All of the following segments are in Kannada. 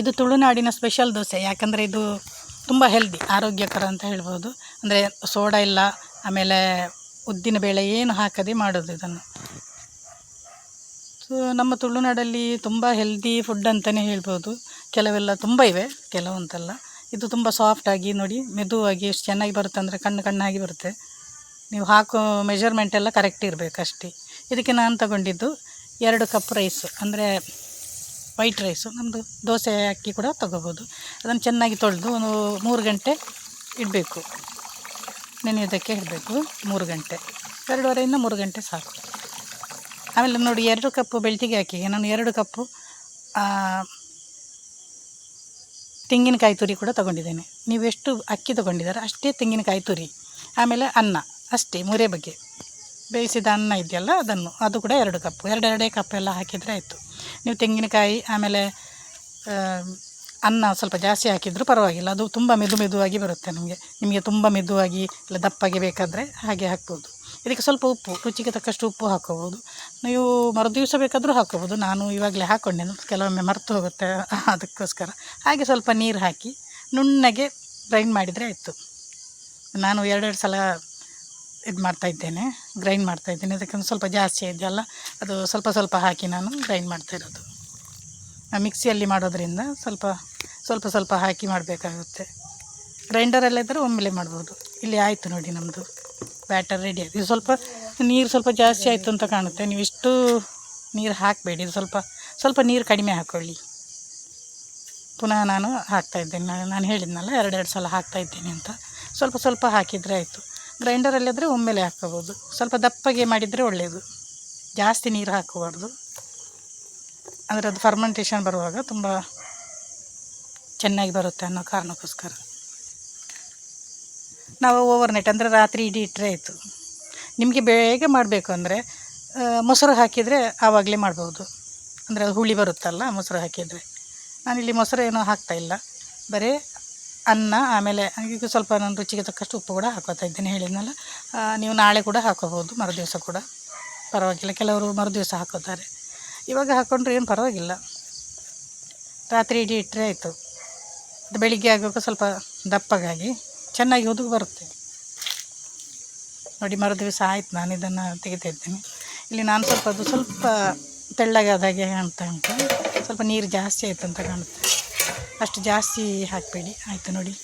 ಇದು ತುಳುನಾಡಿನ ಸ್ಪೆಷಲ್ ದೋಸೆ, ಯಾಕಂದರೆ ಇದು ತುಂಬ ಹೆಲ್ದಿ ಆರೋಗ್ಯಕರ ಅಂತ ಹೇಳ್ಬೋದು. ಅಂದರೆ ಸೋಡಾ ಇಲ್ಲ, ಆಮೇಲೆ ಉದ್ದಿನ ಬೇಳೆ ಏನು ಹಾಕದೆ ಮಾಡೋದು ಇದನ್ನು. ಸೊ ನಮ್ಮ ತುಳುನಾಡಲ್ಲಿ ತುಂಬ ಹೆಲ್ದಿ ಫುಡ್ ಅಂತಲೇ ಹೇಳ್ಬೋದು. ಕೆಲವೆಲ್ಲ ತುಂಬ ಇವೆ, ಕೆಲವಂತಲ್ಲ. ಇದು ತುಂಬ ಸಾಫ್ಟಾಗಿ ನೋಡಿ, ಮೆದುವಾಗಿ ಎಷ್ಟು ಚೆನ್ನಾಗಿ ಬರುತ್ತೆ ಅಂದರೆ ಕಣ್ಣು ಕಣ್ಣಾಗಿ ಬರುತ್ತೆ. ನೀವು ಹಾಕೋ ಮೆಜರ್ಮೆಂಟ್ ಎಲ್ಲ ಕರೆಕ್ಟ್ ಇರಬೇಕಷ್ಟೇ ಇದಕ್ಕೆ ನಾನು ತಗೊಂಡಿದ್ದು ಎರಡು ಕಪ್ ರೈಸ್ ಅಂದರೆ ವೈಟ್ ರೈಸು ನಮ್ಮದು ದೋಸೆ ಅಕ್ಕಿ ಕೂಡ ತೊಗೋಬೋದು. ಅದನ್ನು ಚೆನ್ನಾಗಿ ತೊಳೆದು ಒಂದು ಮೂರು ಗಂಟೆ ಇಡಬೇಕು. ನೆನೆಯೋದಕ್ಕೆ ಇಡಬೇಕು, ಮೂರು ಗಂಟೆ. ಎರಡೂವರೆಯಿಂದ ಮೂರು ಗಂಟೆ ಸಾಕು. ಆಮೇಲೆ ನೋಡಿ, ಎರಡು ಕಪ್ಪು ಬೆಳ್ತಿಗೆ ಹಾಕಿ, ನಾನು ಎರಡು ಕಪ್ಪು ತೆಂಗಿನಕಾಯಿ ತುರಿ ಕೂಡ ತಗೊಂಡಿದ್ದೇನೆ. ನೀವು ಎಷ್ಟು ಅಕ್ಕಿ ತೊಗೊಂಡಿದ್ದಾರೆ ಅಷ್ಟೇ ತೆಂಗಿನಕಾಯಿ ತುರಿ. ಆಮೇಲೆ ಅನ್ನ, ಅಷ್ಟೇ, ಮೂರೇ ಬಗ್ಗೆ ಬೇಯಿಸಿದ ಅನ್ನ ಇದೆಯಲ್ಲ, ಅದನ್ನು, ಅದು ಕೂಡ ಎರಡು ಕಪ್ಪು. ಎರಡೆರಡೇ ಕಪ್ ಎಲ್ಲ ಹಾಕಿದರೆ ಆಯಿತು. ನೀವು ತೆಂಗಿನಕಾಯಿ, ಆಮೇಲೆ ಅನ್ನ ಸ್ವಲ್ಪ ಜಾಸ್ತಿ ಹಾಕಿದರೂ ಪರವಾಗಿಲ್ಲ. ಅದು ತುಂಬ ಮೆದು ಮೆದುವಾಗಿ ಬರುತ್ತೆ ನಮಗೆ. ನಿಮಗೆ ತುಂಬ ಮೆದುವಾಗಿ ಇಲ್ಲ ದಪ್ಪಾಗಿ ಬೇಕಾದರೆ ಹಾಗೆ ಹಾಕ್ಬೋದು. ಇದಕ್ಕೆ ಸ್ವಲ್ಪ ಉಪ್ಪು, ರುಚಿಗೆ ತಕ್ಕಷ್ಟು ಉಪ್ಪು ಹಾಕೋಬೋದು. ನೀವು ಮರುದಿವಸ ಬೇಕಾದರೂ ಹಾಕೋಬೋದು. ನಾನು ಇವಾಗಲೇ ಹಾಕ್ಕೊಂಡೆ ಕೆಲವೊಮ್ಮೆ ಮರೆತು ಹೋಗುತ್ತೆ ಅದಕ್ಕೋಸ್ಕರ. ಹಾಗೆ ಸ್ವಲ್ಪ ನೀರು ಹಾಕಿ, ನುಣ್ಣಗೆ ಗ್ರೈಂಡ್ ಮಾಡಿದರೆ ಆಯಿತು. ನಾನು ಎರಡೆರಡು ಸಲ ಇದು ಮಾಡ್ತಾಯಿದ್ದೇನೆ ಗ್ರೈಂಡ್ ಮಾಡ್ತಾಯಿದ್ದೇನೆ ಅದಕ್ಕೆ ಒಂದು ಸ್ವಲ್ಪ ಜಾಸ್ತಿ ಇದೆಯಲ್ಲ, ಅದು ಸ್ವಲ್ಪ ಸ್ವಲ್ಪ ಹಾಕಿ ನಾನು ಗ್ರೈಂಡ್ ಮಾಡ್ತಾ ಇರೋದು. ಮಿಕ್ಸಿಯಲ್ಲಿ ಮಾಡೋದ್ರಿಂದ ಸ್ವಲ್ಪ ಸ್ವಲ್ಪ ಸ್ವಲ್ಪ ಹಾಕಿ ಮಾಡಬೇಕಾಗುತ್ತೆ. ಗ್ರೈಂಡರಲ್ಲೇ ಇದ್ದರೆ ಒಮ್ಮೆಲೆ ಮಾಡ್ಬೋದು. ಇಲ್ಲಿ ಆಯಿತು ನೋಡಿ ನಮ್ಮದು ಬ್ಯಾಟರ್ ರೆಡಿ ಆಯಿತು ಇದು ಸ್ವಲ್ಪ ನೀರು ಸ್ವಲ್ಪ ಜಾಸ್ತಿ ಆಯಿತು ಅಂತ ಕಾಣುತ್ತೆ. ನೀವು ಇಷ್ಟು ನೀರು ಹಾಕಬೇಡಿ. ಇದು ಸ್ವಲ್ಪ ಸ್ವಲ್ಪ ನೀರು ಕಡಿಮೆ ಹಾಕ್ಕೊಳ್ಳಿ ಪುನಃ ನಾನು ಹಾಕ್ತಾಯಿದ್ದೇನೆ ನಾನು ಹೇಳಿದ್ನಲ್ಲ, ಎರಡೆರಡು ಸಲ ಹಾಕ್ತಾಯಿದ್ದೇನೆ ಅಂತ. ಸ್ವಲ್ಪ ಸ್ವಲ್ಪ ಹಾಕಿದರೆ ಆಯಿತು. ಗ್ರೈಂಡರಲ್ಲಿದ್ದರೆ ಒಮ್ಮೆಲೆ ಹಾಕ್ಕೋಬೋದು ಸ್ವಲ್ಪ ದಪ್ಪಗೆ ಮಾಡಿದರೆ ಒಳ್ಳೆಯದು ಜಾಸ್ತಿ ನೀರು ಹಾಕಬಾರ್ದು. ಅಂದರೆ ಅದು ಫರ್ಮೆಂಟೇಷನ್ ಬರುವಾಗ ತುಂಬ ಚೆನ್ನಾಗಿ ಬರುತ್ತೆ ಅನ್ನೋ ಕಾರಣಕ್ಕೋಸ್ಕರ. ನಾವು ಓವರ್ ನೈಟ್ ಅಂದರೆ ರಾತ್ರಿ ಇಡೀ ಇಟ್ಟರೆ ಆಯಿತು. ನಿಮಗೆ ಬೇಗ ಮಾಡಬೇಕು ಅಂದರೆ ಮೊಸರು ಹಾಕಿದರೆ ಆವಾಗಲೇ ಮಾಡ್ಬೋದು. ಅಂದರೆ ಅದು ಹುಳಿ ಬರುತ್ತಲ್ಲ, ಮೊಸರು ಹಾಕಿದರೆ. ನಾನಿಲ್ಲಿ ಮೊಸರು ಏನೂ ಹಾಕ್ತಾಯಿಲ್ಲ ಬರೀ ಅನ್ನ, ಆಮೇಲೆ ಈಗ ಸ್ವಲ್ಪ ನಾನು ರುಚಿಗೆ ತಕ್ಕಷ್ಟು ಉಪ್ಪು ಕೂಡ ಹಾಕೋತಾ ಇದ್ದೇನೆ, ಹೇಳಿದ್ನಲ್ಲ. ನೀವು ನಾಳೆ ಕೂಡ ಹಾಕೋಬೋದು ಮರುದಿವಸ ಕೂಡ. ಪರವಾಗಿಲ್ಲ, ಕೆಲವರು ಮರುದಿವಸ ಹಾಕೋತಾರೆ. ಇವಾಗ ಹಾಕ್ಕೊಂಡ್ರೆ ಏನು ಪರವಾಗಿಲ್ಲ. ರಾತ್ರಿ ಇಡೀ ಇಟ್ಟರೆ ಆಯಿತು. ಅದು ಬೆಳಿಗ್ಗೆ ಆಗುವಾಗ ಸ್ವಲ್ಪ ದಪ್ಪಗಾಗಿ ಚೆನ್ನಾಗಿ ಒದಗಿ ಬರುತ್ತೆ. ನೋಡಿ, ಮರುದಿವಸ ಆಯ್ತು, ನಾನು ಇದನ್ನು ತೆಗಿತಾ ಇದ್ದೇನೆ. ಇಲ್ಲಿ ನಾನು ಸ್ವಲ್ಪ ಅದು ಸ್ವಲ್ಪ ತೆಳ್ಳಗಾದಾಗೆ ಕಾಣ್ತಾ ಉಂಟು. ಸ್ವಲ್ಪ ನೀರು ಜಾಸ್ತಿ ಆಯಿತು ಅಂತ ಕಾಣುತ್ತೆ ಅಷ್ಟು ಜಾಸ್ತಿ ಹಾಕಬೇಡಿ. ಆಯಿತು ನೋಡಿ.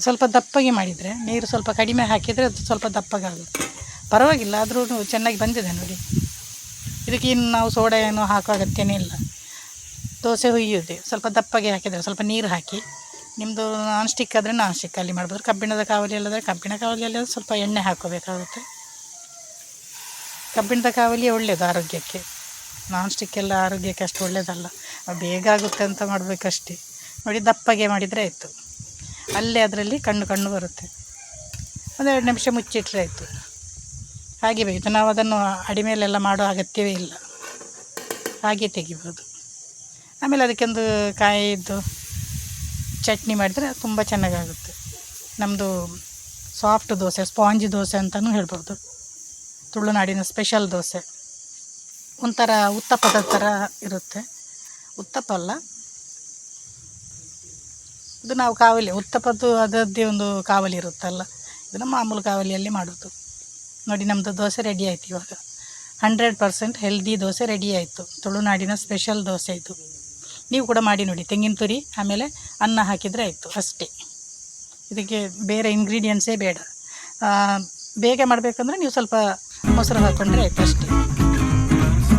ಸ್ವಲ್ಪ ದಪ್ಪಗೆ ಮಾಡಿದರೆ, ನೀರು ಸ್ವಲ್ಪ ಕಡಿಮೆ ಹಾಕಿದರೆ ಅದು ಸ್ವಲ್ಪ ದಪ್ಪಗಾಗುತ್ತೆ. ಪರವಾಗಿಲ್ಲ, ಆದರೂ ಚೆನ್ನಾಗಿ ಬಂದಿದೆ ನೋಡಿ. ಇದಕ್ಕೆ ಇನ್ನು ನಾವು ಸೋಡಾ ಏನು ಹಾಕೋ ಅಗತ್ಯನೇ ಇಲ್ಲ. ದೋಸೆ ಹುಯ್ಯೋದೆ. ಸ್ವಲ್ಪ ದಪ್ಪಗೆ ಹಾಕಿದರೆ ಸ್ವಲ್ಪ ನೀರು ಹಾಕಿ. ನಿಮ್ಮದು ನಾನ್ ಸ್ಟಿಕ್ ಆದರೆ ನಾನ್ ಸ್ಟಿಕ್ ಸ್ಟಿಕ್ಕಲ್ಲಿ ಮಾಡ್ಬೋದು. ಕಬ್ಬಿಣದ ಕಾವಲಿ ಅಲ್ಲದ್ರೆ ಕಬ್ಬಿಣ ಕಾವಲಿಯಲ್ಲಿ ಸ್ವಲ್ಪ ಎಣ್ಣೆ ಹಾಕೋಬೇಕಾಗುತ್ತೆ. ಕಬ್ಬಿಣದ ಕಾವಲಿ ಒಳ್ಳೆಯದು ಆರೋಗ್ಯಕ್ಕೆ. ನಾನ್ ಸ್ಟಿಕ್ ಎಲ್ಲ ಆರೋಗ್ಯಕ್ಕೆ ಅಷ್ಟು ಒಳ್ಳೆಯದಲ್ಲ ಬೇಗ ಆಗುತ್ತೆ ಅಂತ ಮಾಡಬೇಕಷ್ಟೇ. ನೋಡಿ, ದಪ್ಪಗೆ ಮಾಡಿದರೆ ಆಯಿತು. ಅಲ್ಲೇ ಅದರಲ್ಲಿ ಕಣ್ಣು ಕಣ್ಣು ಬರುತ್ತೆ. ಒಂದೆರಡು ನಿಮಿಷ ಮುಚ್ಚಿಟ್ರೆ ಆಯಿತು. ಹಾಗೆ ಬೇಕು ನಾವು ಅದನ್ನು ಅಡಿಮೇಲೆಲ್ಲ ಮಾಡೋ ಅಗತ್ಯವೇ ಇಲ್ಲ. ಹಾಗೆ ತೆಗಿಬೋದು. ಆಮೇಲೆ ಅದಕ್ಕೊಂದು ಕಾಯಿದ್ದು ಚಟ್ನಿ ಮಾಡಿದರೆ ತುಂಬ ಚೆನ್ನಾಗಾಗುತ್ತೆ. ನಮ್ಮದು ಸಾಫ್ಟ್ ದೋಸೆ, ಸ್ಪಾಂಜ್ ದೋಸೆ ಅಂತಲೂ ಹೇಳ್ಬೋದು. ತುಳುನಾಡಿನ ಸ್ಪೆಷಲ್ ದೋಸೆ. ಒಂಥರ ಉತ್ತಪ್ಪದ ಥರ ಇರುತ್ತೆ. ಉತ್ತಪ್ಪ ಅಲ್ಲ ಇದು ನಾವು ಕಾವಲಿ, ಉತ್ತಪ್ಪದ್ದು ಅದರದ್ದೇ ಒಂದು ಕಾವಲಿ ಇರುತ್ತಲ್ಲ? ಇದನ್ನು ಮಾಮೂಲು ಕಾವಲಿಯಲ್ಲಿ ಮಾಡೋದು. ನೋಡಿ ನಮ್ಮದು ದೋಸೆ ರೆಡಿ ಆಯಿತು ಇವಾಗ. Hundred percent healthy dosa ready ಆಯಿತು. ತುಳುನಾಡಿನ ಸ್ಪೆಷಲ್ ದೋಸೆ ಇದು. ನೀವು ಕೂಡ ಮಾಡಿ ನೋಡಿ, ತೆಂಗಿನ ತುರಿ, ಆಮೇಲೆ ಅನ್ನ ಹಾಕಿದರೆ ಆಯಿತು ಅಷ್ಟೇ. ಇದಕ್ಕೆ ಬೇರೆ ಇಂಗ್ರೀಡಿಯೆಂಟ್ಸೇ ಬೇಡ. ಬೇಗ ಮಾಡಬೇಕಂದ್ರೆ ನೀವು ಸ್ವಲ್ಪ ಮೊಸರು ಹಾಕ್ಕೊಂಡ್ರೆ ಆಯಿತು ಅಷ್ಟೇ.